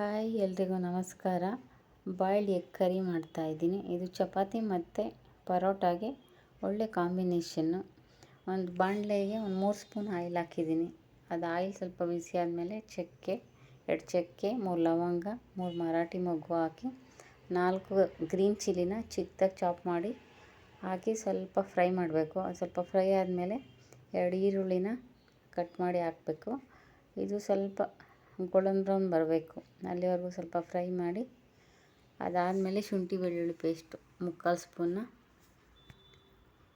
Hi, ಎಲ್ರಿಗೂ ನಮಸ್ಕಾರ. Boiled egg curry ಮಾಡ್ತಾಯಿದ್ದೀನಿ ಇದು ಚಪಾತಿ ಮತ್ತು ಪರೋಟಾಗೆ ಒಳ್ಳೆ ಕಾಂಬಿನೇಷನ್ನು. ಒಂದು ಬಾಣಲೆಗೆ ಒಂದು ಮೂರು ಸ್ಪೂನ್ ಆಯಿಲ್ ಹಾಕಿದ್ದೀನಿ. ಅದು ಆಯಿಲ್ ಸ್ವಲ್ಪ ಬಿಸಿ ಆದಮೇಲೆ ಚಕ್ಕೆ, ಎರಡು ಚಕ್ಕೆ, ಮೂರು ಲವಂಗ, ಮೂರು ಮರಾಠಿ ಮೊಗ್ಗು ಹಾಕಿ, ನಾಲ್ಕು ಗ್ರೀನ್ ಚಿಲ್ಲಿನ ಚಿಕ್ಕದಾಗಿ ಚಾಪ್ ಮಾಡಿ ಹಾಕಿ ಸ್ವಲ್ಪ ಫ್ರೈ ಮಾಡಬೇಕು. ಸ್ವಲ್ಪ ಫ್ರೈ ಆದಮೇಲೆ ಎರಡು ಈರುಳ್ಳಿನ ಕಟ್ ಮಾಡಿ ಹಾಕಬೇಕು. ಇದು ಸ್ವಲ್ಪ ಗೋಲ್ಡನ್ ಬ್ರೌನ್ ಬರಬೇಕು. ಅಲ್ಲಿವರೆಗೂ ಸ್ವಲ್ಪ ಫ್ರೈ ಮಾಡಿ, ಅದಾದಮೇಲೆ ಶುಂಠಿ ಬೆಳ್ಳುಳ್ಳಿ ಪೇಸ್ಟು, ಮುಕ್ಕಾಲು ಸ್ಪೂನ್ನ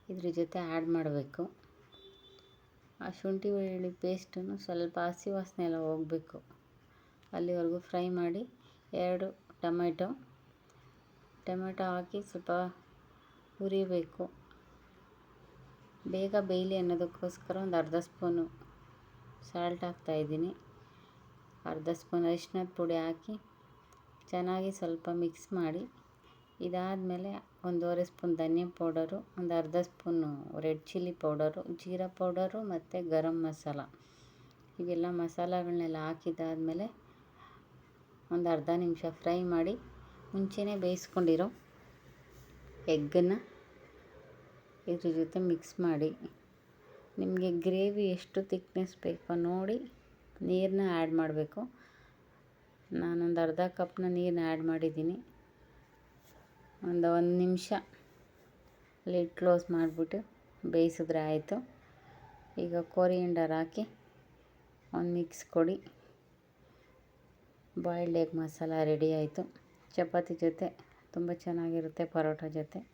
ಇದ್ರ ಜೊತೆ ಆ್ಯಡ್ ಮಾಡಬೇಕು. ಆ ಶುಂಠಿ ಬೆಳ್ಳುಳ್ಳಿ ಪೇಸ್ಟನ್ನು ಸ್ವಲ್ಪ ಹಸಿ ವಾಸನೆ ಎಲ್ಲ ಹೋಗಬೇಕು. ಅಲ್ಲಿವರೆಗೂ ಫ್ರೈ ಮಾಡಿ, ಎರಡು ಟೊಮೆಟೊ ಟೊಮೆಟೊ ಹಾಕಿ ಸ್ವಲ್ಪ ಹುರಿಬೇಕು. ಬೇಗ ಬೇಯಲಿ ಅನ್ನೋದಕ್ಕೋಸ್ಕರ ಒಂದು ಅರ್ಧ ಸ್ಪೂನು ಸಾಲ್ಟ್ ಹಾಕ್ತಾಯಿದ್ದೀನಿ ಅರ್ಧ ಸ್ಪೂನ್ ಅರಿಶಿನದ ಪುಡಿ ಹಾಕಿ ಚೆನ್ನಾಗಿ ಸ್ವಲ್ಪ ಮಿಕ್ಸ್ ಮಾಡಿ, ಇದಾದಮೇಲೆ ಒಂದೂವರೆ ಸ್ಪೂನ್ ಧನಿಯಾ ಪೌಡರು, ಒಂದು ಅರ್ಧ ಸ್ಪೂನು ರೆಡ್ ಚಿಲ್ಲಿ ಪೌಡರು, ಜೀರಾ ಪೌಡರು ಮತ್ತು ಗರಂ ಮಸಾಲ. ಇವೆಲ್ಲ ಮಸಾಲಗಳನ್ನೆಲ್ಲ ಹಾಕಿದ್ದಾದಮೇಲೆ ಒಂದು ಅರ್ಧ ನಿಮಿಷ ಫ್ರೈ ಮಾಡಿ ಮುಂಚೆನೇ ಬೇಯಿಸ್ಕೊಂಡಿರೋ ಎಗ್ಗನ್ನು ಇದ್ರ ಜೊತೆ ಮಿಕ್ಸ್ ಮಾಡಿ. ನಿಮಗೆ ಗ್ರೇವಿ ಎಷ್ಟು ತಿಕ್ನೆಸ್ ಬೇಕೋ ನೋಡಿ ನೀರನ್ನ ಆ್ಯಡ್ ಮಾಡಬೇಕು. ನಾನೊಂದು ಅರ್ಧ ಕಪ್ನ ನೀರನ್ನ ಆ್ಯಡ್ ಮಾಡಿದ್ದೀನಿ. ಒಂದು ಒಂದು ನಿಮಿಷ ಲಿಡ್ ಕ್ಲೋಸ್ ಮಾಡಿಬಿಟ್ಟು ಬೇಯಿಸಿದ್ರೆ ಆಯಿತು. ಈಗ ಕೋರಿಯಂಡರ್ ಹಾಕಿ ಒಂದು ಮಿಕ್ಸ್ ಕೊಡಿ. ಬಾಯ್ಲ್ಡ್ ಎಗ್ ಮಸಾಲ ರೆಡಿ ಆಯಿತು. ಚಪಾತಿ ಜೊತೆ ತುಂಬ ಚೆನ್ನಾಗಿರುತ್ತೆ, ಪರೋಟ ಜೊತೆ.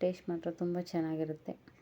ಟೇಸ್ಟ್ ಮಾತ್ರ ತುಂಬ ಚೆನ್ನಾಗಿರುತ್ತೆ.